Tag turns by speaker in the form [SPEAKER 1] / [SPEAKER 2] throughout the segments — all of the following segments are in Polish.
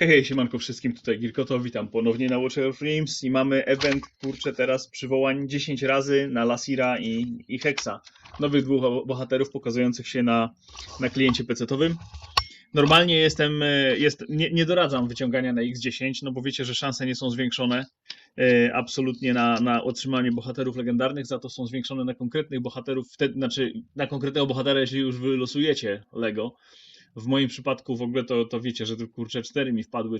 [SPEAKER 1] Hej, hej, siemanko wszystkim, tutaj Girkoto, witam ponownie na Watcher of Dreams i mamy event, kurczę, teraz przywołań 10 razy na Lasira i, i Hexa. Nowych dwóch bo- bohaterów pokazujących się na, na kliencie PC-towym. Normalnie jestem, e, jest, nie, nie doradzam wyciągania na X10, no bo wiecie, że szanse nie są zwiększone e, absolutnie na, na otrzymanie bohaterów legendarnych, za to są zwiększone na konkretnych bohaterów, znaczy na konkretnego bohatera, jeśli już wylosujecie Lego. W moim przypadku w ogóle to, to wiecie, że to kurczę cztery mi wpadły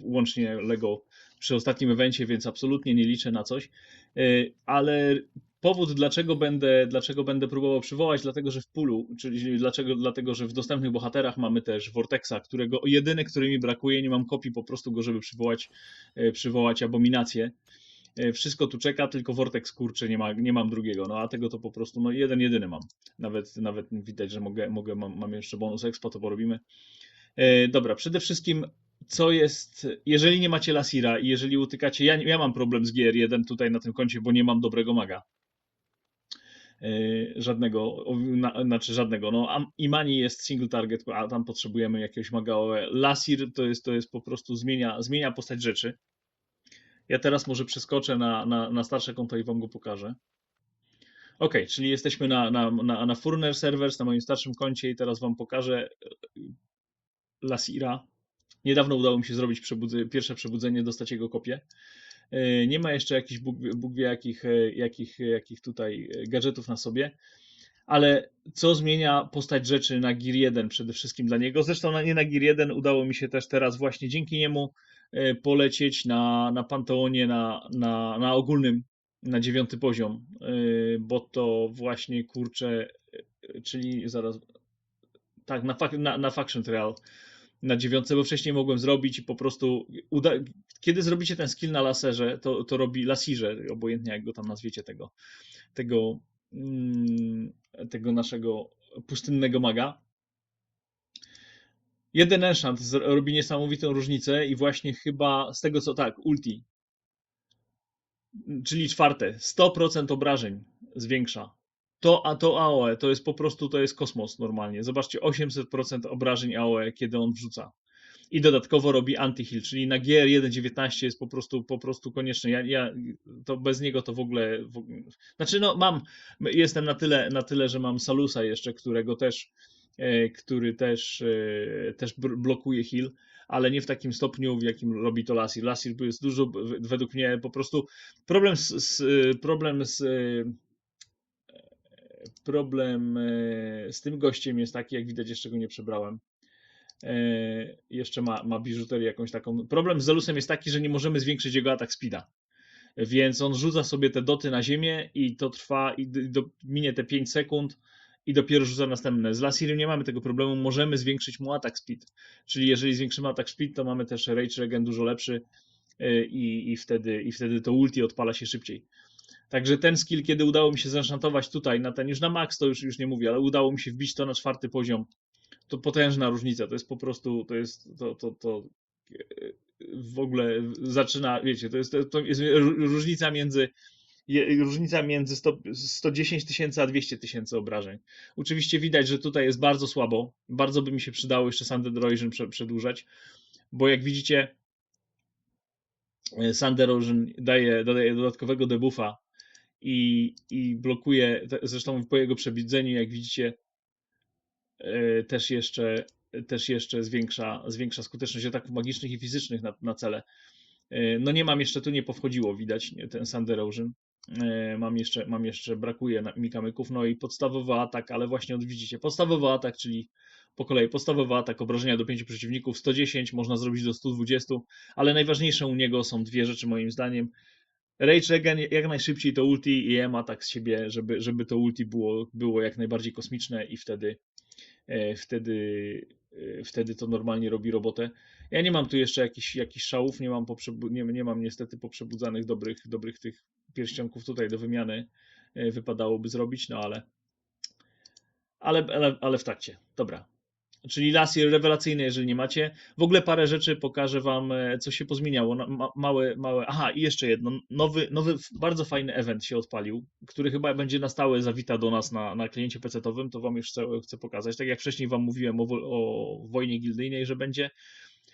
[SPEAKER 1] łącznie Lego przy ostatnim evencie, więc absolutnie nie liczę na coś. Yy, Ale powód, dlaczego będę, dlaczego będę próbował przywołać, dlatego że w pulu, czyli dlaczego, dlatego, że w dostępnych bohaterach mamy też Vortexa, którego jedyny, który mi brakuje, nie mam kopii po prostu go, żeby przywołać, yy, przywołać abominację. Yy, Wszystko tu czeka, tylko Vortex kurczę, nie, ma, nie mam drugiego. No a tego to po prostu, no jeden, jedyny mam. Nawet, nawet widać, że mogę, mogę mam, mam jeszcze bonus expo, to porobimy. E, dobra, przede wszystkim, co jest, jeżeli nie macie Lasira i jeżeli utykacie, ja, ja mam problem z GR1 tutaj na tym koncie, bo nie mam dobrego maga. E, żadnego, na, znaczy żadnego, no Imani jest single target, a tam potrzebujemy jakiegoś maga OE. Lasir to jest, to jest po prostu zmienia, zmienia postać rzeczy. Ja teraz może przeskoczę na, na, na starsze konto i wam go pokażę. Ok, czyli jesteśmy na, na, na, na Furner Servers, na moim starszym koncie i teraz Wam pokażę e, Lasira. Niedawno udało mi się zrobić przebudzy, pierwsze przebudzenie, dostać jego kopię. E, Nie ma jeszcze jakichś Bóg, Bóg wie jakich, e, jakich, jakich tutaj gadżetów na sobie, ale co zmienia postać rzeczy na Gear 1 przede wszystkim dla niego. Zresztą nie na Gear 1 udało mi się też teraz właśnie dzięki niemu polecieć na, na Panteonie na, na, na ogólnym na dziewiąty poziom, yy, bo to właśnie kurczę, yy, czyli zaraz, tak, na, na, na Faction Trial na dziewiątce, bo wcześniej mogłem zrobić i po prostu, uda, kiedy zrobicie ten skill na laserze, to, to robi lasirze, obojętnie jak go tam nazwiecie tego, tego, mm, tego naszego pustynnego maga. Jeden enchant robi niesamowitą różnicę i właśnie chyba z tego co, tak, ulti, czyli czwarte, 100% obrażeń zwiększa. To, a to AOE to jest po prostu to jest kosmos normalnie. Zobaczcie, 800% obrażeń AOE, kiedy on wrzuca. I dodatkowo robi anti-heal, czyli na GR 1.19 jest po prostu, po prostu konieczny. Ja, ja to bez niego to w ogóle, w, ogóle- znaczy no mam, jestem na tyle, na tyle, że mam Salusa jeszcze, którego też, który też, e, też blokuje heal, ale nie w takim stopniu, w jakim robi to Lasir. Lasir jest dużo, według mnie po prostu problem z, z problem z problem e, z tym gościem jest taki, jak widać, jeszcze go nie przebrałem. E, Jeszcze ma, ma biżuterię jakąś taką. Problem z Zelusem jest taki, że nie możemy zwiększyć jego atak speeda. Więc on rzuca sobie te doty na ziemię i to trwa, i do, minie te 5 sekund i dopiero rzuca następne. Z Lasirem nie mamy tego problemu, możemy zwiększyć mu atak speed. Czyli jeżeli zwiększymy atak speed, to mamy też Rage Regen dużo lepszy e, i, i, wtedy, i wtedy to ulti odpala się szybciej. Także ten skill, kiedy udało mi się zenchantować tutaj na ten, już na max to już, już nie mówię, ale udało mi się wbić to na czwarty poziom, to potężna różnica. To jest po prostu, to jest, to, to, to e, w ogóle zaczyna, wiecie, to jest, to jest ró- różnica między różnica między 100, 110 tysięcy a 200 tysięcy obrażeń. Oczywiście widać, że tutaj jest bardzo słabo. Bardzo by mi się przydało jeszcze Sand Erosion prze- przedłużać, bo jak widzicie, e, Erosion daje, dodaje dodatkowego debuffa i, i blokuje, zresztą po jego przewidzeniu, jak widzicie, e, też jeszcze, też jeszcze zwiększa, zwiększa skuteczność ataków magicznych i fizycznych na, na cele. E, No nie mam jeszcze, tu nie powchodziło, widać ten Sand. E, Mam jeszcze, mam jeszcze, brakuje mi kamyków, no i podstawowy atak, ale właśnie widzicie, podstawowy atak, czyli po kolei podstawowy atak, obrażenia do 5 przeciwników, 110, można zrobić do 120, ale najważniejsze u niego są dwie rzeczy moim zdaniem. Rage Regen jak najszybciej to ulti i EM atak z siebie, żeby, żeby to ulti było, było jak najbardziej kosmiczne i wtedy, e, wtedy, e, wtedy to normalnie robi robotę. Ja nie mam tu jeszcze jakichś, jakichś szałów, nie mam, nie, nie mam niestety poprzebudzanych dobrych, dobrych tych pierścionków tutaj do wymiany. e, Wypadałoby zrobić, no ale, ale, ale, ale w trakcie. Dobra. Czyli Lasir rewelacyjny, jeżeli nie macie. W ogóle parę rzeczy pokażę wam, e, co się pozmieniało. Ma, małe, małe. Aha, i jeszcze jedno. Nowy, nowy, bardzo fajny event się odpalił, który chyba będzie na stałe zawita do nas na, na kliencie PC-owym. To wam już chcę, chcę pokazać. Tak jak wcześniej wam mówiłem o, o wojnie gildyjnej, że będzie.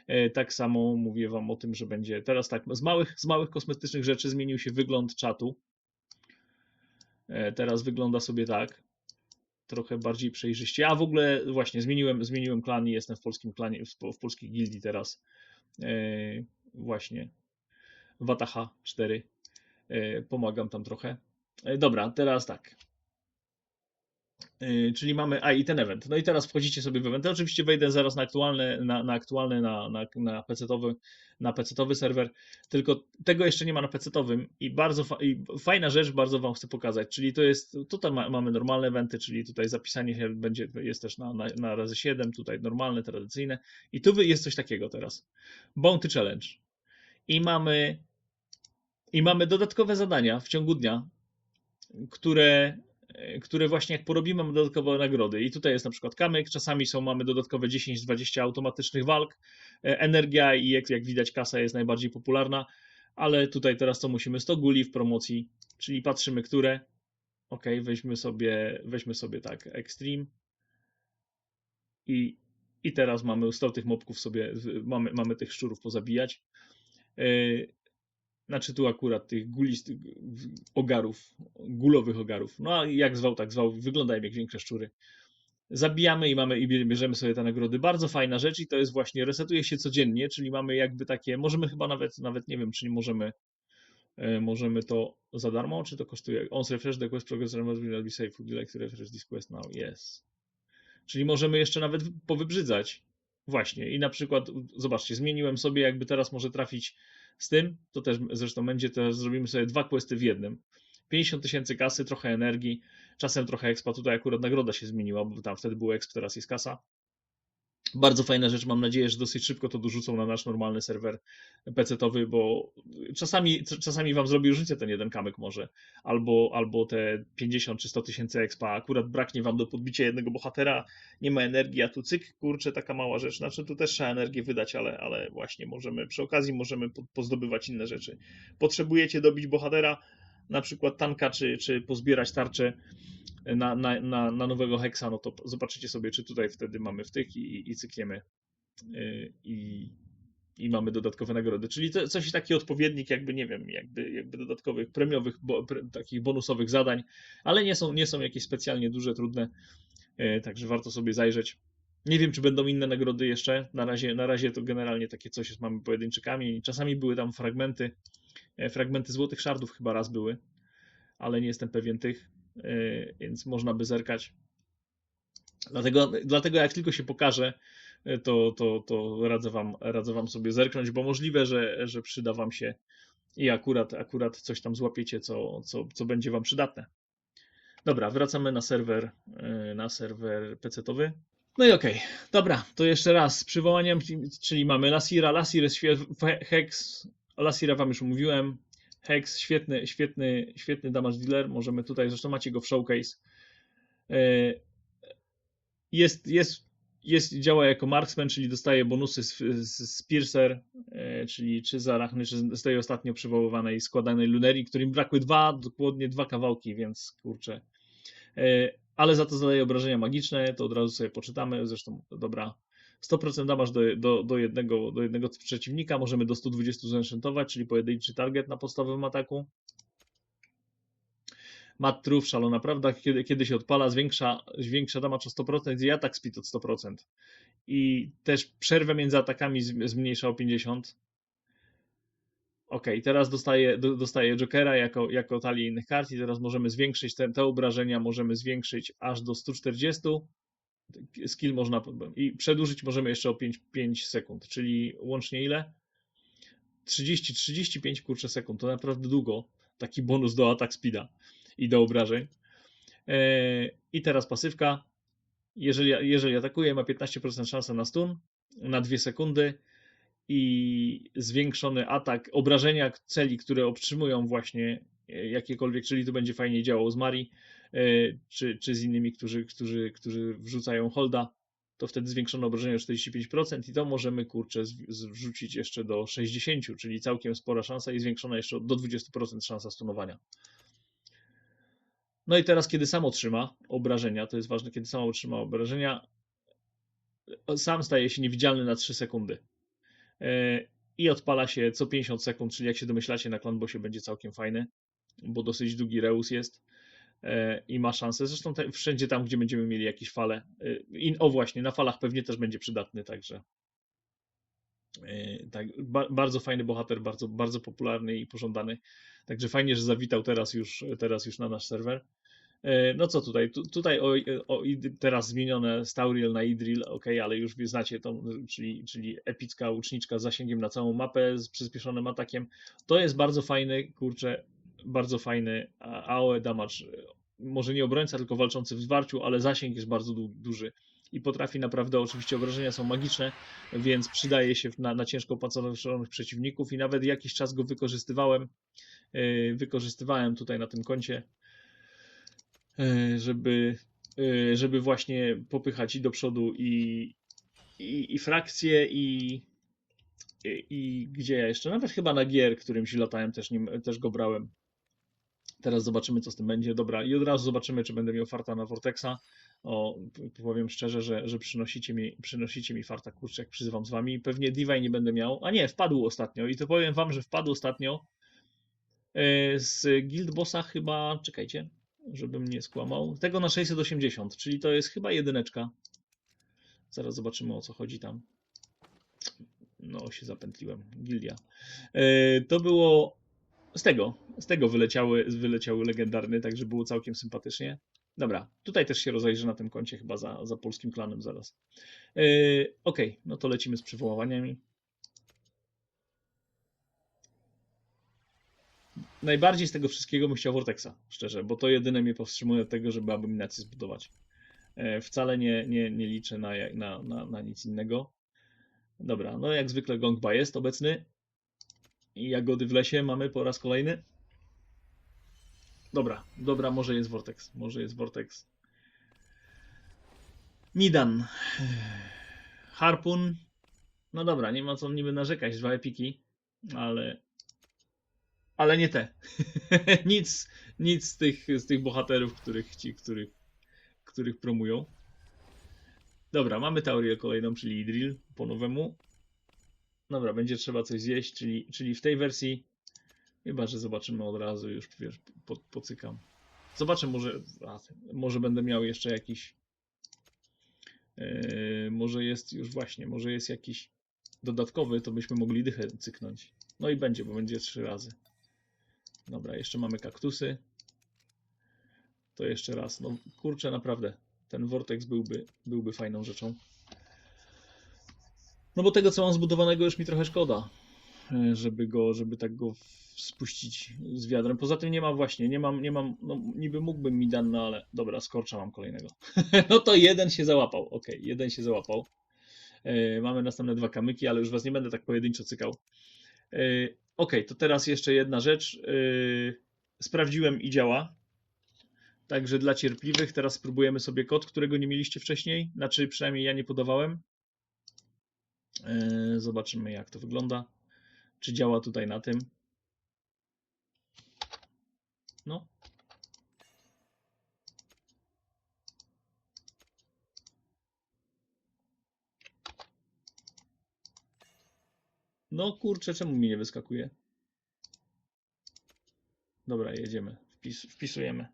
[SPEAKER 1] E, Tak samo mówię wam o tym, że będzie teraz tak, z małych, z małych kosmetycznych rzeczy zmienił się wygląd czatu. E, Teraz wygląda sobie tak. Trochę bardziej przejrzyście. A w ogóle właśnie zmieniłem, zmieniłem klan i jestem w polskim klanie, w, w polskiej gildii teraz. E, Właśnie. Wataha 4. E, Pomagam tam trochę. Dobra, teraz tak. Yy, czyli mamy, a i ten event. No i teraz wchodzicie sobie w event. Ja oczywiście wejdę zaraz na aktualne, na, na aktualny, na, na, na PC-towy, na PC-towy serwer, tylko tego jeszcze nie ma na PC-towym i bardzo fa- i fajna rzecz, bardzo wam chcę pokazać, czyli to jest, tutaj ma, mamy normalne eventy, czyli tutaj zapisanie się będzie, jest też na, na, na razy 7, tutaj normalne, tradycyjne i tu jest coś takiego teraz. Bounty Challenge. I mamy i mamy dodatkowe zadania w ciągu dnia, które które właśnie jak porobimy, mamy dodatkowe nagrody. I tutaj jest na przykład kamyk, czasami są, mamy dodatkowe 10-20 automatycznych walk. E, Energia i jak, jak widać kasa jest najbardziej popularna, ale tutaj teraz to musimy 100 guli w promocji, czyli patrzymy, które. Ok, weźmy sobie, weźmy sobie tak, Extreme. I, i teraz mamy 100 tych mobków sobie, mamy, mamy tych szczurów pozabijać. Znaczy tu akurat tych gulistych ogarów, gulowych ogarów. No a jak zwał, tak zwał, wyglądają jak większe szczury. Zabijamy i mamy i bierzemy sobie te nagrody. Bardzo fajna rzecz i to jest właśnie resetuje się codziennie, czyli mamy jakby takie, możemy chyba nawet, nawet nie wiem, czy nie możemy e, możemy to za darmo, czy to kosztuje? On refresh the quest progress will be safe would you like to refresh this quest now? Yes. Czyli możemy jeszcze nawet powybrzydać. Właśnie. I na przykład, zobaczcie, zmieniłem sobie, jakby teraz może trafić z tym, to też zresztą będzie, teraz zrobimy sobie dwa questy w jednym. 50 tysięcy kasy, trochę energii, czasem trochę expa. Tutaj akurat nagroda się zmieniła, bo tam wtedy był exp, teraz jest kasa. Bardzo fajna rzecz, mam nadzieję, że dosyć szybko to dorzucą na nasz normalny serwer PC-towy, bo czasami, czasami wam zrobi różnicę ten jeden kamyk może, albo, albo te 50 czy 100 tysięcy expa, akurat braknie wam do podbicia jednego bohatera, nie ma energii, a tu cyk, kurczę, taka mała rzecz, znaczy tu też trzeba energię wydać, ale, ale właśnie możemy, przy okazji możemy po- pozdobywać inne rzeczy. Potrzebujecie dobić bohatera, na przykład tanka, czy, czy pozbierać tarczę na, na, na, na nowego heksa, no to zobaczycie sobie, czy tutaj wtedy mamy w tych i, i cykniemy yy, i, i mamy dodatkowe nagrody. Czyli to coś taki odpowiednik, jakby nie wiem, jakby, jakby dodatkowych premiowych, bo, pre, takich bonusowych zadań, ale nie są, nie są jakieś specjalnie duże, trudne, yy, także warto sobie zajrzeć. Nie wiem, czy będą inne nagrody jeszcze. Na razie, na razie to generalnie takie coś jest, mamy pojedynczy kamień. Czasami były tam fragmenty, fragmenty złotych szardów chyba raz były, ale nie jestem pewien tych, e, więc można by zerkać. Dlatego, dlatego jak tylko się pokaże, e, to, to, to radzę, wam, radzę wam sobie zerknąć, bo możliwe, że, że przyda wam się i akurat, akurat coś tam złapiecie, co, co, co będzie wam przydatne. Dobra, wracamy na serwer, e, na serwer PC-towy. No i okej, dobra, to jeszcze raz z przywołaniem, czyli mamy Lasira, Lasir jest świe- Lasira wam już mówiłem, Hex, świetny, świetny, świetny damage dealer, możemy tutaj, zresztą macie go w showcase. E, Jest, jest, jest, działa jako marksman, czyli dostaje bonusy z, z, z Piercer, e, czyli czy z Arachny, czy z tej ostatnio przywoływanej składanej Lunerii, którym brakły dwa, dokładnie dwa kawałki, więc kurczę. E, Ale za to zadaje obrażenia magiczne, to od razu sobie poczytamy, zresztą dobra. 100% damage do, do, do, jednego, do jednego przeciwnika, możemy do 120 zenchantować, czyli pojedynczy target na podstawowym ataku. Mat Truf, szalona prawda, kiedy, kiedy się odpala, zwiększa, zwiększa damage o 100% i atak speed o 100%. I też przerwę między atakami zmniejsza o 50%. Ok, teraz dostaję, do, dostaję Jokera jako, jako talię innych kart i teraz możemy zwiększyć te, te obrażenia, możemy zwiększyć aż do 140. Skill można i przedłużyć możemy jeszcze o 5, 5 sekund, czyli łącznie ile? 30, 35 kurczę sekund, to naprawdę długo. Taki bonus do atak speeda i do obrażeń. E, I teraz pasywka. Jeżeli, jeżeli atakuje, ma 15% szansę na stun na 2 sekundy i zwiększony atak obrażenia celi, które otrzymują właśnie e, jakiekolwiek, czyli to będzie fajnie działało z Mari, czy, czy z innymi, którzy, którzy, którzy wrzucają holda, to wtedy zwiększono obrażenia o 45% i to możemy, kurczę, zrzucić jeszcze do 60%, czyli całkiem spora szansa i zwiększona jeszcze do 20% szansa stunowania. No i teraz, kiedy sam otrzyma obrażenia, to jest ważne, kiedy sam otrzyma obrażenia, sam staje się niewidzialny na 3 sekundy. e, i odpala się co 50 sekund, czyli jak się domyślacie na Clanbosie będzie całkiem fajny, bo dosyć długi reus jest e, i ma szansę. Zresztą te, wszędzie tam, gdzie będziemy mieli jakieś fale. e, I, o właśnie, na falach pewnie też będzie przydatny, także e, tak, ba, bardzo fajny bohater, bardzo, bardzo popularny i pożądany. Także fajnie, że zawitał teraz już, teraz już na nasz serwer. E, No co tutaj? Tu, tutaj o, o, teraz zmienione z Tauriel na Idril, ok, ale już znacie tą, czyli, czyli epicka łuczniczka z zasięgiem na całą mapę, z przyspieszonym atakiem. To jest bardzo fajny, kurczę, bardzo fajny AOE damage. Może nie obrońca, tylko walczący w zwarciu, ale zasięg jest bardzo du- duży i potrafi naprawdę, oczywiście obrażenia są magiczne, więc przydaje się na, na ciężko opancerzonych przeciwników i nawet jakiś czas go wykorzystywałem, yy, wykorzystywałem tutaj na tym koncie, e, żeby, e, żeby właśnie popychać i do przodu i, i, i frakcje i, i, i gdzie ja jeszcze, nawet chyba na gier, którymś latałem też, nim, też go brałem. Teraz zobaczymy, co z tym będzie. Dobra, i od razu zobaczymy, czy będę miał farta na Vortexa. O, powiem szczerze, że, że przynosicie, mi, przynosicie mi farta, kurczę, jak przyzywam z wami. Pewnie Divine nie będę miał. A nie, wpadł ostatnio. I to powiem wam, że wpadł ostatnio e, z Guild Bossa chyba, czekajcie, żebym nie skłamał. Tego na 680, czyli to jest chyba jedyneczka. Zaraz zobaczymy o co chodzi tam. No, się zapętliłem. Gildia. E, To było z tego. Z tego wyleciały, wyleciały legendarny, także było całkiem sympatycznie. Dobra, tutaj też się rozejrzę na tym koncie, chyba za, za polskim klanem zaraz. E, Okej, no to lecimy z przywoływaniami. Najbardziej z tego wszystkiego bym chciał Vortexa, szczerze, bo to jedyne mnie powstrzymuje od tego, żeby abominację zbudować. E, Wcale nie, nie, nie liczę na, na, na, na nic innego. Dobra, no jak zwykle Gongba jest obecny. I jagody w lesie mamy po raz kolejny. Dobra, dobra, może jest Vortex. Może jest Vortex. Nidan. Harpun. No dobra, nie ma co niby narzekać. Dwa epiki, ale. Ale nie te. nic, nic z tych, z tych bohaterów, których ci, których, których promują. Dobra, mamy Tauriel kolejną, czyli Idril po nowemu. Dobra, będzie trzeba coś zjeść, czyli, czyli w tej wersji chyba, że zobaczymy od razu już, wiesz, po, pocykam. Zobaczę, może, a, może będę miał jeszcze jakiś yy, może jest już właśnie, może jest jakiś dodatkowy, to byśmy mogli dychę cyknąć. No i będzie, bo będzie trzy razy. Dobra, jeszcze mamy kaktusy. To jeszcze raz. No kurczę, naprawdę. Ten Vortex byłby, byłby fajną rzeczą. No bo tego, co mam zbudowanego, już mi trochę szkoda, e, żeby go, żeby tak go spuścić z wiadrem. Poza tym nie mam właśnie, nie mam, nie mam, no niby mógłbym mi dan, no ale dobra, skorcza mam kolejnego. no to jeden się załapał, okej, jeden się załapał. E, Mamy następne dwa kamyki, ale już was nie będę tak pojedynczo cykał. E, Okej, to teraz jeszcze jedna rzecz. Sprawdziłem i działa. Także dla cierpliwych teraz spróbujemy sobie kod, którego nie mieliście wcześniej. Znaczy przynajmniej ja nie podawałem. E, Zobaczymy jak to wygląda. Czy działa tutaj na tym. No. No kurczę, czemu mi nie wyskakuje? Dobra, jedziemy. Wpis, wpisujemy.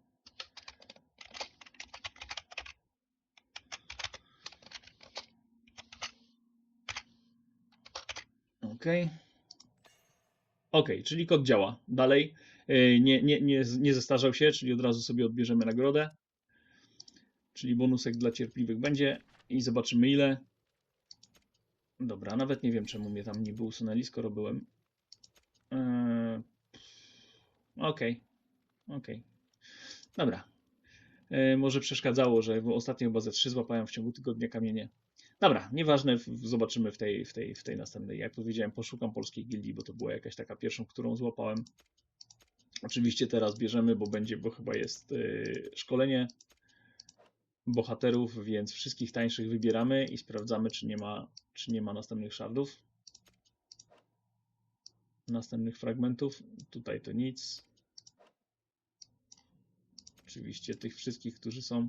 [SPEAKER 1] OK. Czyli kod działa. Dalej. Yy, Nie, nie, nie, nie zestarzał się, czyli od razu sobie odbierzemy nagrodę. Czyli bonusek dla cierpliwych będzie i zobaczymy ile. Dobra, nawet nie wiem czemu mnie tam niby usunęli, skoro byłem. Yy, Okej, okej. Dobra. Yy, może przeszkadzało, że ostatnio chyba ze 3 złapałem w ciągu tygodnia kamienie. Dobra, nieważne, zobaczymy w tej, w, tej, w tej następnej. Jak powiedziałem, poszukam polskiej gildii, bo to była jakaś taka pierwszą, którą złapałem. Oczywiście teraz bierzemy, bo będzie, bo chyba jest yy, szkolenie bohaterów, więc wszystkich tańszych wybieramy i sprawdzamy, czy nie ma, czy nie ma następnych shardów. Następnych fragmentów. Tutaj to nic. Oczywiście tych wszystkich, którzy są.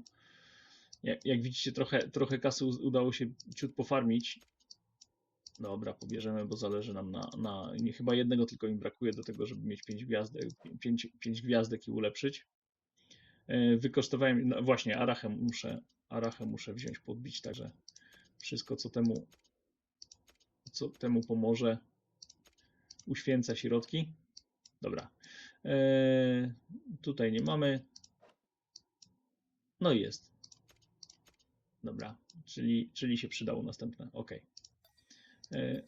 [SPEAKER 1] Jak, jak widzicie, trochę, trochę kasy udało się ciut pofarmić. Dobra, pobierzemy, bo zależy nam na, na nie, chyba jednego tylko im brakuje do tego, żeby mieć 5 gwiazdek, 5, 5 gwiazdek i ulepszyć. E, Wykosztowałem, no właśnie, arachę muszę, arachę muszę wziąć, podbić, także wszystko co temu, co temu pomoże, uświęca środki. Dobra. E, tutaj nie mamy. No i jest. Dobra, czyli, czyli się przydało następne. Ok. E,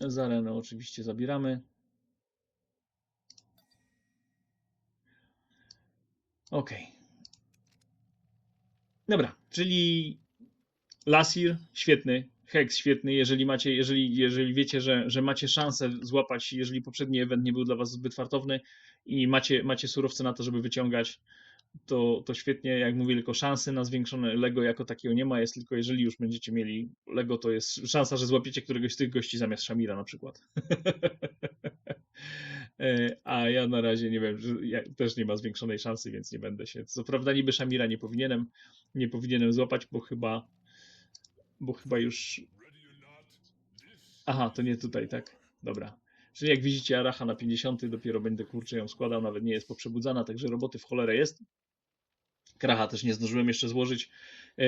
[SPEAKER 1] Z arenę oczywiście zabieramy. Ok. Dobra, czyli Lasir świetny, Hex świetny, jeżeli macie, jeżeli, jeżeli wiecie, że, że macie szansę złapać, jeżeli poprzedni event nie był dla was zbyt fartowny i macie, macie surowce na to, żeby wyciągać, to, to świetnie, jak mówię, tylko szansy na zwiększone Lego jako takiego nie ma, jest tylko jeżeli już będziecie mieli Lego, to jest szansa, że złapiecie któregoś z tych gości zamiast Shamira na przykład. E, A ja na razie nie wiem, ja, też nie ma zwiększonej szansy, więc nie będę się. Co prawda niby Shamira nie powinienem, nie powinienem złapać, bo chyba bo chyba już. Aha, to nie tutaj, tak? Dobra. Czyli jak widzicie, Aracha na 50, dopiero będę kurczę ją składał, nawet nie jest poprzebudzana, także roboty w cholerę jest. Kracha też nie zdążyłem jeszcze złożyć. E,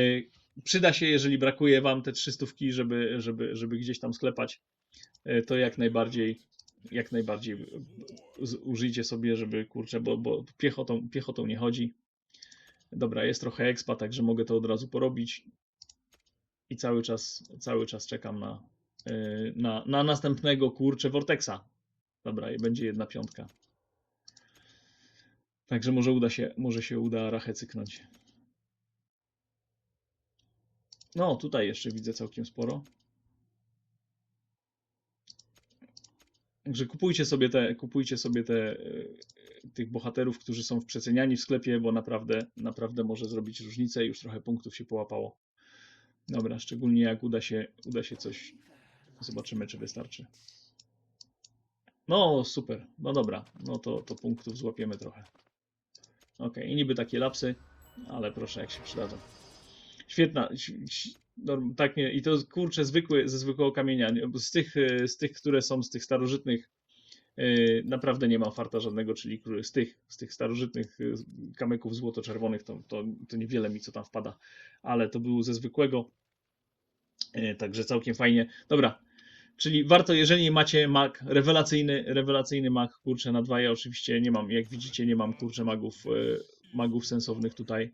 [SPEAKER 1] Przyda się, jeżeli brakuje Wam te 300, żeby, żeby, żeby gdzieś tam sklepać, e, to jak najbardziej, jak najbardziej użyjcie sobie, żeby kurczę, bo, bo piechotą, piechotą nie chodzi. Dobra, jest trochę expa, także mogę to od razu porobić i cały czas, cały czas czekam na, yy, na, na następnego kurczę Vortexa. Dobra, i będzie jedna piątka. Także może uda się, może się uda rachę cyknąć. No, tutaj jeszcze widzę całkiem sporo. Także kupujcie sobie te, kupujcie sobie te, yy, tych bohaterów, którzy są w przeceniani w sklepie, bo naprawdę, naprawdę może zrobić różnicę. Już trochę punktów się połapało. Dobra, szczególnie jak uda się, uda się coś. Zobaczymy, czy wystarczy. No, super. No dobra, no to, to punktów złapiemy trochę. Ok, niby takie lapsy, ale proszę, jak się przydadzą. Świetna. Tak nie, i to kurczę zwykły, ze zwykłego kamienia. Z tych, e, z tych, które są z tych starożytnych, e, naprawdę nie mam farta żadnego, czyli z tych, z tych starożytnych e, kamyków złoto-czerwonych, to, to, to niewiele mi co tam wpada, ale to był ze zwykłego. Także całkiem fajnie. Dobra, czyli warto, jeżeli macie Mac, rewelacyjny, rewelacyjny Mac, kurczę, na dwa. Ja oczywiście nie mam, jak widzicie, nie mam kurczę magów, e, magów sensownych tutaj.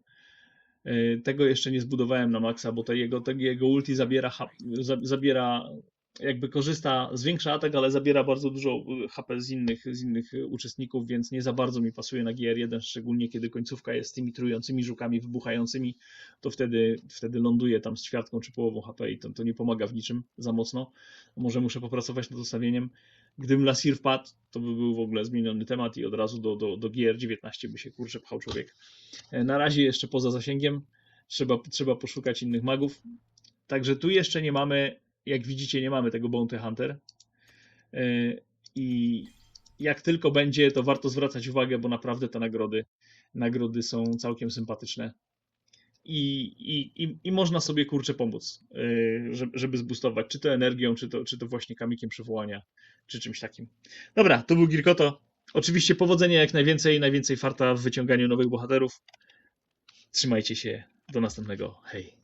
[SPEAKER 1] E, Tego jeszcze nie zbudowałem na maksa, bo te jego, te jego ulti zabiera, zabiera jakby korzysta, zwiększa atak, ale zabiera bardzo dużo y, HP z innych, z innych y, uczestników, więc nie za bardzo mi pasuje na GR1, szczególnie kiedy końcówka jest z tymi trującymi żukami wybuchającymi, to wtedy, wtedy ląduje tam z ćwiartką czy połową HP i to, to nie pomaga w niczym za mocno. Może muszę popracować nad ustawieniem. Gdybym Lasir wpadł, to by był w ogóle zmieniony temat i od razu do, do, do GR19 by się kurczę pchał człowiek. E, Na razie jeszcze poza zasięgiem. Trzeba, trzeba poszukać innych magów. Także tu jeszcze nie mamy, jak widzicie, nie mamy tego Bounty Hunter. E, I jak tylko będzie, to warto zwracać uwagę, bo naprawdę te nagrody, nagrody są całkiem sympatyczne. I, i, i, i można sobie kurczę pomóc, e, żeby, zbustować, czy to energią, czy to, czy to właśnie kamikiem przywołania, czy czymś takim. Dobra, to był Girkoto. Oczywiście powodzenia jak najwięcej, najwięcej farta w wyciąganiu nowych bohaterów. Trzymajcie się. Do następnego. Hej.